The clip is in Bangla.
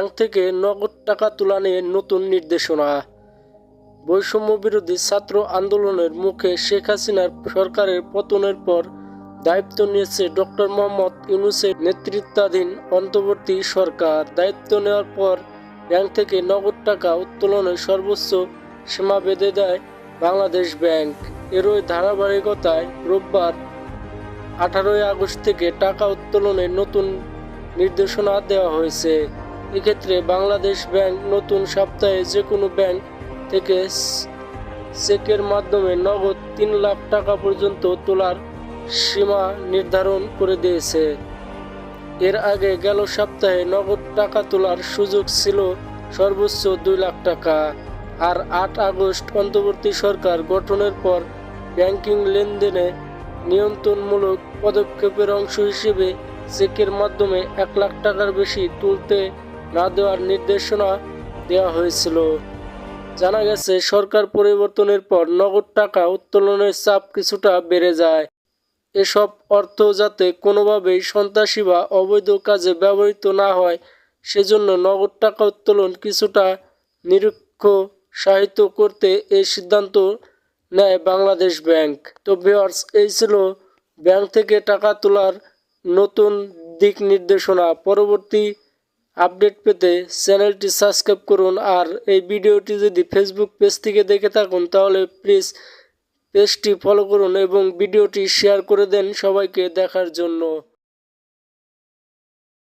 ব্যাংক থেকে নগদ টাকা তোলা নিয়ে নতুন নির্দেশনা। বৈষম্য বিরোধী ছাত্র আন্দোলনের মুখে শেখ হাসিনার সরকারের পতনের পর দায়িত্ব নিয়েছে ডক্টর মোহাম্মদ ইউনুসের নেতৃত্বাধীন অন্তর্বর্তী সরকার। দায়িত্ব নেওয়ার পর ব্যাংক থেকে নগদ টাকা উত্তোলনের সর্বোচ্চ সীমা বেঁধে দেয় বাংলাদেশ ব্যাংক। এরই ধারাবাহিকতায় রোববার আঠারোই আগস্ট থেকে টাকা উত্তোলনের নতুন নির্দেশনা দেওয়া হয়েছে। এক্ষেত্রে বাংলাদেশ ব্যাংক নতুন সপ্তাহে যে কোনো ব্যাংক থেকে চেকের মাধ্যমে নগদ তিন লাখ টাকা পর্যন্ত তোলার সীমা নির্ধারণ করে দিয়েছে। এর আগে গেল সপ্তাহে নগদ টাকা তোলার সুযোগ ছিল সর্বোচ্চ দুই লাখ টাকা, আর আট আগস্ট অন্তর্বর্তী সরকার গঠনের পর ব্যাংকিং লেনদেনে নিয়ন্ত্রণমূলক পদক্ষেপের অংশ হিসেবে চেকের মাধ্যমে এক লাখ টাকার বেশি তুলতে না দেওয়ার নির্দেশনা দেওয়া হয়েছিল। জানা গেছে, সরকার পরিবর্তনের পর নগদ টাকা উত্তোলনের চাপ কিছুটা বেড়ে যায়। এসব অর্থ যাতে কোনোভাবেই সন্ত্রাসী বা অবৈধ কাজে ব্যবহৃত না হয়, সেজন্য নগদ টাকা উত্তোলন কিছুটা নিরীক্ষ সাহিত্য করতে এই সিদ্ধান্ত নেয় বাংলাদেশ ব্যাংক। তো ভিওয়ার্স এই ছিল ব্যাংক থেকে টাকা তোলার নতুন দিক নির্দেশনা। পরবর্তী আপডেট পেতে চ্যানেলটি সাবস্ক্রাইব করুন আর এই ভিডিওটি যদি ফেসবুক পেজ থেকে দেখে থাকুন, তাহলে প্লিজ পেজটি ফলো করুন এবং ভিডিওটি শেয়ার করে দেন সবাইকে দেখার জন্য।